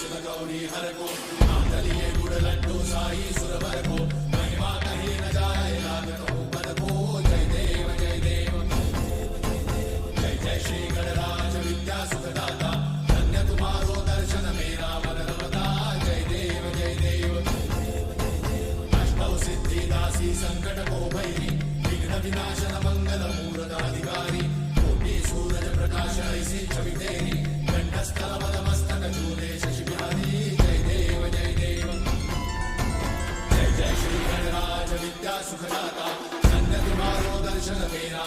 సుర గౌరీ హరకో మాతలియే గుడలంటూ సాయి సుర వరకో మహిమా కహే నజాయ నాగతో పదకో జై దేవ జై దేవ జై జై శ్రీ గణరాజ విద్యా సుఖదాత ధన్య తుమారో దర్శన మేరా వరదవతా జై దేవ జై దేవ అష్టౌ సిద్ధి దాసి సంకట కో భైరి విఘ్న వినాశన మంగళ మూరదాధికారి కోటి సూరజ ప్రకాశ ఐసి చవితేరి గంటస్థల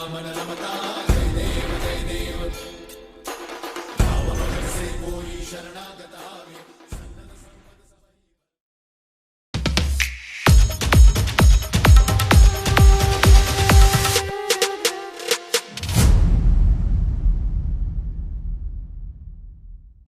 Ramana Ramata